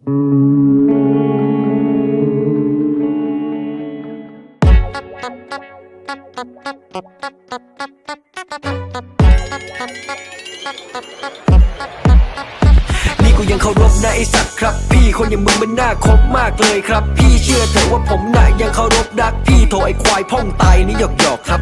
นี่กูยังเคารพนะไอสัตว์ครับ พี่คนอย่างมึงมันน่าคบมากเลยครับ พี่เชื่อเถอะว่าผมน่ะยังเคารพรักพี่โทรไอควายพ่องตายนี่หยอกหยอกครับ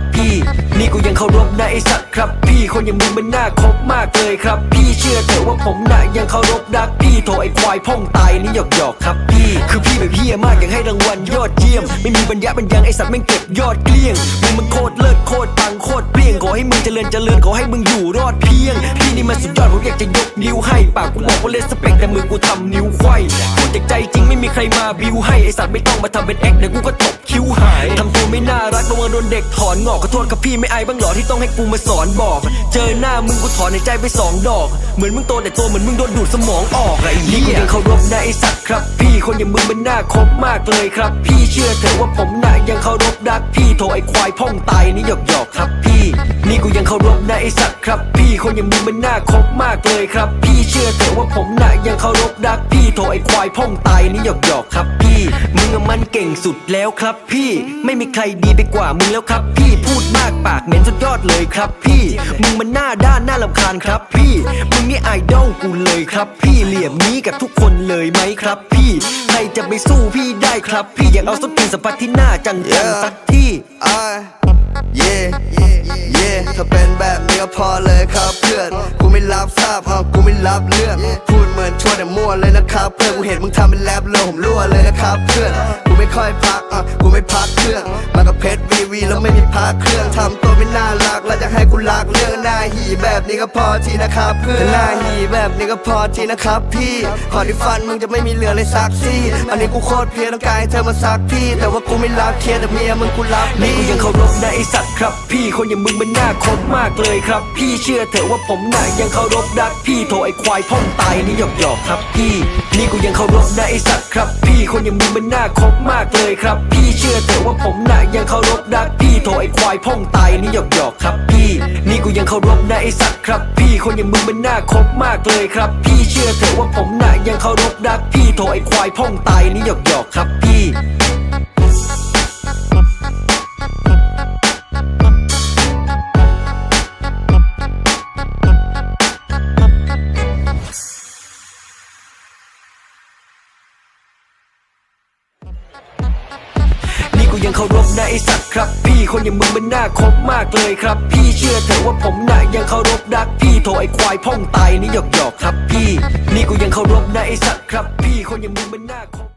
เคารพนะไอสัตว์ครับพี่คนอย่างมึงมันน่าคบมากเลยครับ พี่เชื่อเถอะว่าผมน่ะยังเคารพรักพี่โทรไอควายพ่องตายนี่หยอกหยอกครับพี่คือพี่แบบเฮียมากอยากให้รางวัลยอดเยี่ยม ไม่มีบรรยะบรรยังไอสัตว์แม่งเก็บยอดเกลี้ยงมึงมันโคตรเลิศโคตรปังโคตรเปรี้ยงขอให้มึงเจริญเจริญขอให้มึงอยู่รอดเพียง พี่นี่มันสุดยอดผมอยากจะยกนิ้วให้ปากกูบอกว่าเลสเปกแต่มือกูทำนิ้วไขว้ มีใครมาบิวให้ไอสัตว์ไม่ต้องมาทำเป็นแอคเดี๋ยวกูก็ตบคิ้วหายทำตัวไม่น่ารักระวังโดนเด็กถอนงอกขอโทษครับพี่ไม่อายบ้างหรอที่ต้องให้กูมาสอนบอก เจอหน้ามึงกูถอนในใจไปสองดอก เหมือนมึงโตแต่ตัวเหมือนมึงโดนดูดสมองออกไอ้เหี้ยนี่กูยังเคารพนะไอสัตว์ครับ พี่คนอย่างมึงมันน่าคบมากเลยครับ พี่เชื่อเถอะว่าผมน่ะยังเคารพรักพี่โทรไอควายพ่องตายนี่หยอกหยอกครับพี่ กูยังเคารพนะไอสัตว์ครับ พี่คนอย่างมึงมันน่าคบมากเลยครับ พี่เชื่อเถอะว่าผมน่ะยังเคารพรักพี่โทรไอควายพ่องตายนี่หยอกหยอกครับพี่ มึงอะมันเก่งสุดแล้วครับ พี่ไม่มีใครดีไปกว่ามึงแล้วครับ พี่พูดมากปากเหม็นสุดยอดเลยครับ พี่ มึงมันหน้าด้านหน่าลำคาญครับ พี่ มึงนี่ไอดอลกูเลยครับ พี่เหลี่ยมนี้กับทุกคนเลยไหมครับ พี่ใครจะไปสู้พี่ได้ครับ พี่อยากเอาสกินสัมผัสที่หน้าจังๆสักที่ เย่เย่ถ้าเป็นแบบนี้ก็พอเลยครับเพื่อน กูไม่รับทราบอะกูไม่รับเรื่อง พูดเหมือนชวนแต่มั่วเลยนะครับเพื่อน กูเห็นมึงทำเป็นแรปเลยผมรั่วเลยนะครับเพื่อน กูไม่ค่อยพักอะกูไม่พักเครื่อง มากับเพชรวีวีแล้วไม่มีพักเครื่องทำตัวไม่น่ารักแล้วจะให้กูรักเรื่อง หน้าหีแบบนี้ก็พอทีนะครับเพื่อนหน้าหีแบบนี้ก็พอทีนะครับพี่ขอที่ฟันมึงจะไม่มีเหลือเลยสักซี่อันนี้กูโคตรเพลียต้องการให้เธอมาสักที่ แต่ว่ากูไม่รับเคียร์แต่เมียมึงกูรับนี่กูยังเคารพนะไอสัตว์ครับ พี่คนอย่างมึงมันน่าคบมากเลยครับ พี่เชื่อเถอะว่าผมน่ะยังเคารพรักพี่โทรไอควายพ่องตายนี่หยอกหยอกครับพี่ นี่กูยังเคารพนะไอสัตว์ครับ พี่คนอย่างมึงมันน่าคบมากเลยครับ พี่เชื่อเถอะว่าผมน่ะยังเคารพรักพี่โทรไอควายพ่องตายนี่หยอกหยอกครับพี่ นี่กูยังเคารารพนะไอสัตว์ครับพี่คนอย่างมึงมันน่าคบมากเลยครับ พี่เชื่อเถอะว่าผมน่ะยังเคารพรักพี่โถไอควายพ่องตายนี่หยอกหยอกครับพี่ ยังเคารพนะไอสัตว์ครับ พี่คนอย่างมึงมันน่าคบมากเลยครับ พี่เชื่อเถอะว่าผมน่ะยังเคารพรักพี่โทรไอควายพ่องตายนี่หยอกหยอกครับพี่ นี่กูยังเคารพนะไอสัตว์ครับ พี่คนอย่างมึงมันน่าคบ